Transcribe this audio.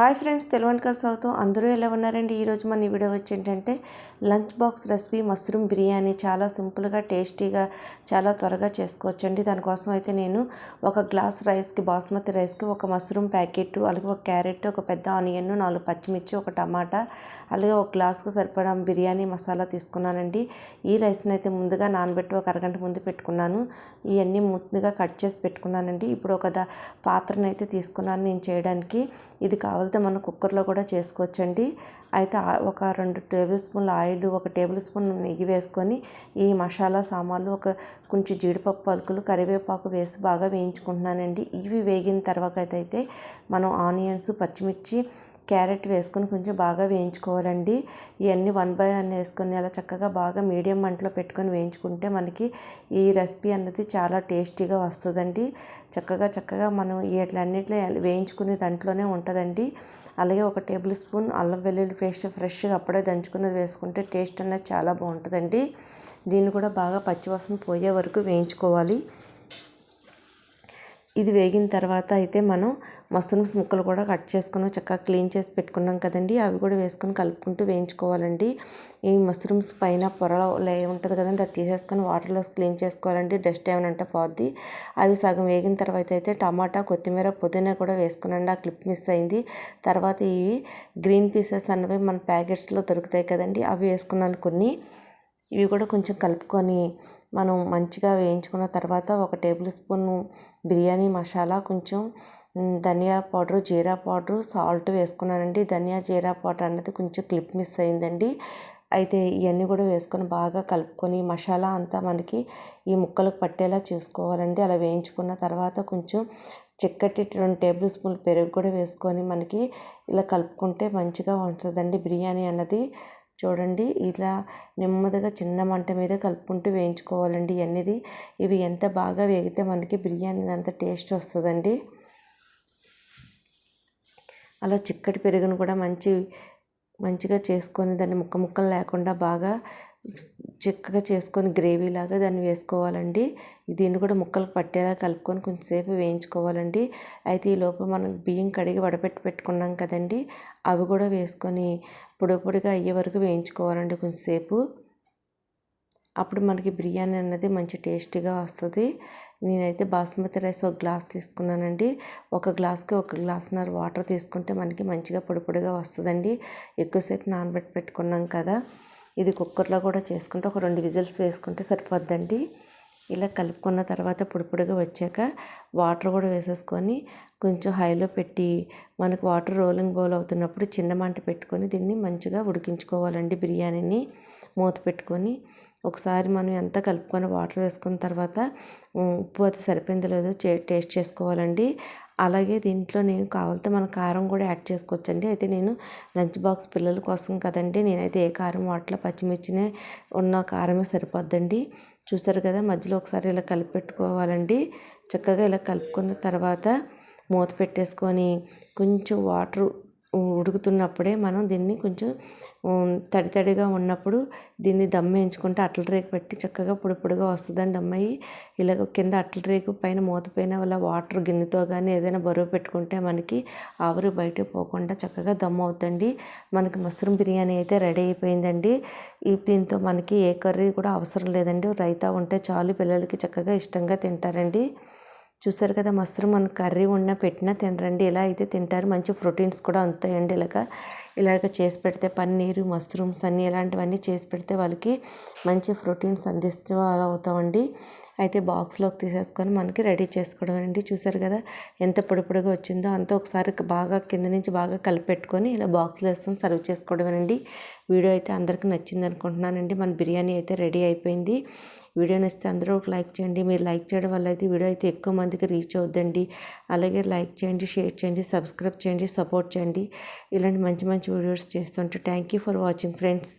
Hi friends Telugu స్వాగతం. అందరూ ఎలా ఉన్నారండి? ఈరోజు మన వీడియో వచ్చి ఏంటంటే lunch box recipe mushroom biryani. చాలా సింపుల్గా టేస్టీగా చాలా త్వరగా చేసుకోవచ్చండి. దానికోసం అయితే నేను ఒక గ్లాస్ రైస్కి బాస్మతి రైస్కి ఒక మష్రూమ్ ప్యాకెట్ అలాగే ఒక క్యారెట్ ఒక పెద్ద ఆనియన్ నాలుగు పచ్చిమిర్చి ఒక టమాటా అలాగే ఒక గ్లాస్కి సరిపడా బిర్యానీ మసాలా తీసుకున్నానండి. ఈ రైస్ని అయితే ముందుగా నానబెట్టి ఒక అరగంట ముందు పెట్టుకున్నాను. ఇవన్నీ ముందుగా కట్ చేసి పెట్టుకున్నానండి. ఇప్పుడు ఒక పాత్రను అయితే తీసుకున్నాను నేను చేయడానికి. ఇది కావాలి లేకపోతే మనం కుక్కర్లో కూడా చేసుకోవచ్చండి. అయితే ఒక రెండు టేబుల్ స్పూన్ల ఆయిల్ ఒక టేబుల్ స్పూన్ నెయ్యి వేసుకొని ఈ మసాలా సామాన్లు ఒక కొంచెం జీడిపప్పు పలుకులు కరివేపాకు వేసి బాగా వేయించుకుంటున్నానండి. ఇవి వేగిన తర్వాత అయితే మనం ఆనియన్స్ పచ్చిమిర్చి క్యారెట్ వేసుకొని కొంచెం బాగా వేయించుకోవాలండి. ఇవన్నీ వన్ బై వన్ వేసుకొని అలా చక్కగా బాగా మీడియం మంటలో పెట్టుకొని వేయించుకుంటే మనకి ఈ రెసిపీ అన్నది చాలా టేస్టీగా వస్తుందండి. చక్కగా చక్కగా మనం వీటిలన్నిటిలో వేయించుకునే దాంట్లోనే ఉంటుందండి. అలాగే ఒక టేబుల్ స్పూన్ అల్లం వెల్లుల్లి పేస్ట్ ఫ్రెష్గా అప్పుడే దంచుకున్నది వేసుకుంటే టేస్ట్ అనేది చాలా బాగుంటుందండి. దీన్ని కూడా బాగా పచ్చివాసన పోయే వరకు వేయించుకోవాలి. ఇది వేగిన తర్వాత అయితే మనం మష్రూమ్స్ ముక్కలు కూడా కట్ చేసుకుని చక్కగా క్లీన్ చేసి పెట్టుకున్నాం కదండి. అవి కూడా వేసుకొని కలుపుకుంటూ వేయించుకోవాలండి. ఈ మష్రూమ్స్ పైన పొర లే ఉంటుంది కదండి అది తీసేసుకొని వాటర్లో క్లీన్ చేసుకోవాలండి. డస్ట్ ఏమైనా అంటే పోద్ది. అవి సగం వేగిన తర్వాత అయితే టమాటా కొత్తిమీర పుదీనా కూడా వేసుకునండి. ఆ క్లిప్ మిస్ అయింది. తర్వాత ఇవి గ్రీన్ పీసెస్ అన్నవి మన ప్యాకెట్స్లో దొరుకుతాయి కదండి. అవి వేసుకున్నాను కొన్ని. ఇవి కూడా కొంచెం కలుపుకొని మనం మంచిగా వేయించుకున్న తర్వాత ఒక టేబుల్ స్పూన్ బిర్యానీ మసాలా కొంచెం ధనియా పౌడర్ జీరా పౌడర్ సాల్ట్ వేసుకున్నానండి. ధనియా జీరా పౌడర్ అన్నది కొంచెం క్లిప్ మిస్ అయిందండి. అయితే ఇవన్నీ కూడా వేసుకొని బాగా కలుపుకొని మసాలా అంతా మనకి ఈ ముక్కలకు పట్టేలా చూసుకోవాలండి. అలా వేయించుకున్న తర్వాత కొంచెం చిక్కటి రెండు టేబుల్ స్పూన్ పెరుగు కూడా వేసుకొని మనకి ఇలా కలుపుకుంటే మంచిగా ఉంటుందండి బిర్యానీ అన్నది. చూడండి ఇలా నెమ్మదిగా చిన్న మంట మీద కలుపుకుంటూ వేయించుకోవాలండి ఇవన్నీ ఇవి ఎంత బాగా వేగితే మనకి బిర్యానీ అంత టేస్ట్ వస్తుందండి. అలా చిక్కటి పెరుగును కూడా మంచి మంచిగా చేసుకొని దాన్ని ముక్క ముక్కలు లేకుండా బాగా చిక్కగా చేసుకొని గ్రేవీలాగా దాన్ని వేసుకోవాలండి. దీన్ని కూడా ముక్కలకు పట్టేలా కలుపుకొని కొంచెంసేపు వేయించుకోవాలండి. అయితే ఈ లోపల మనం బియ్యం కడిగి వడపెట్టి పెట్టుకున్నాం కదండి. అవి కూడా వేసుకొని పొడి పొడిగా అయ్యే వరకు వేయించుకోవాలండి కొంచెంసేపు అప్పుడు మనకి బిర్యానీ అన్నది మంచి టేస్టీగా వస్తుంది. నేనైతే బాస్మతి రైస్ ఒక గ్లాస్ తీసుకున్నానండి. ఒక గ్లాస్కి ఒక గ్లాస్న్నర వాటర్ తీసుకుంటే మనకి మంచిగా పొడి పొడిగా వస్తుందండి. ఎక్కువసేపు నానబెట్టి పెట్టుకున్నాం కదా. ఇది కుక్కర్లో కూడా చేసుకుంటే ఒక రెండు విజిల్స్ వేసుకుంటే సరిపోద్దండి. ఇలా కలుపుకున్న తర్వాత పొడిపొడిగా వచ్చాక వాటర్ కూడా వేసేసుకొని కొంచెం హైలో పెట్టి మనకు వాటర్ రోలింగ్ బౌల్ అవుతున్నప్పుడు చిన్న మంట పెట్టుకొని దీన్ని మంచిగా ఉడికించుకోవాలండి బిర్యానీని. మూత పెట్టుకొని ఒకసారి మనం ఎంత కలుపుకొని వాటర్ వేసుకున్న తర్వాత ఉప్పు అది సరిపోయిందో లేదో టేస్ట్ చేసుకోవాలండి. అలాగే దీంట్లో నేను కావాలితే మన కారం కూడా యాడ్ చేసుకోవచ్చండి. అయితే నేను లంచ్ బాక్స్ పిల్లల కోసం కదండి నేనైతే ఏ కారం వాటిలో పచ్చిమిర్చినే ఉన్న కారమే సరిపోద్దండి. చూసారు కదా మధ్యలో ఒకసారి ఇలా కలిపి పెట్టుకోవాలండి. చక్కగా ఇలా కలుపుకున్న తర్వాత మూత పెట్టేసుకొని కొంచెం వాటర్ ఉడుకుతున్నప్పుడే మనం దీన్ని కొంచెం తడి తడిగా ఉన్నప్పుడు దీన్ని దమ్ వేయించుకుంటే అట్ల రేకు పెట్టి చక్కగా పొడి పొడిగా వస్తుందండి అమ్మాయి. ఇలాగ కింద అట్ల రేకు పైన మూత పైన అలా వాటర్ గిన్నెతో కానీ ఏదైనా బరువు పెట్టుకుంటే మనకి ఆవిరి బయటకు పోకుండా చక్కగా దమ్ అవుతుంది మనకి మష్రూమ్ బిర్యానీ అయితే రెడీ అయిపోయిందండి. ఈ దీంతో మనకి ఏ కర్రీ కూడా అవసరం లేదండి. రైతా ఉంటే చాలు పిల్లలకి చక్కగా ఇష్టంగా తింటారండి. చూసారు కదా మష్రూమ్ మన కర్రీ ఉన్న పెట్టినా తినరండి. ఇలా అయితే తింటారు. మంచి ప్రోటీన్స్ కూడా అందుతాయండి ఇలాగ. ఇలాగ చేసి పెడితే పన్నీరు మష్రూమ్స్ అన్నీ ఇలాంటివన్నీ చేసి పెడితే వాళ్ళకి మంచి ప్రోటీన్స్ అందిస్తూ అవుతామండి. అయితే బాక్స్లోకి తీసేసుకొని మనకి రెడీ చేసుకోవడం అండి. చూసారు కదా ఎంత పొడిపొడిగా వచ్చిందో అంతా ఒకసారి బాగా కింద నుంచి బాగా కలిపెట్టుకొని ఇలా బాక్స్లో వేసుకొని సర్వ్ చేసుకోవడం అండి వీడియో అయితే అందరికీ నచ్చింది అనుకుంటున్నానండి. మన బిర్యానీ అయితే రెడీ అయిపోయింది. వీడియో నచ్చితే అందరూ ఒక లైక్ చేయండి. మీరు లైక్ చేయడం వల్ల అయితే వీడియో అయితే ఎక్కువ మందికి రీచ్ అవుద్దండి. అలాగే లైక్ చేయండి షేర్ చేయండి సబ్స్క్రైబ్ చేయండి సపోర్ట్ చేయండి. ఇలాంటి మంచి మంచి వీడియోస్ చేస్తుంటే thank you for watching friends.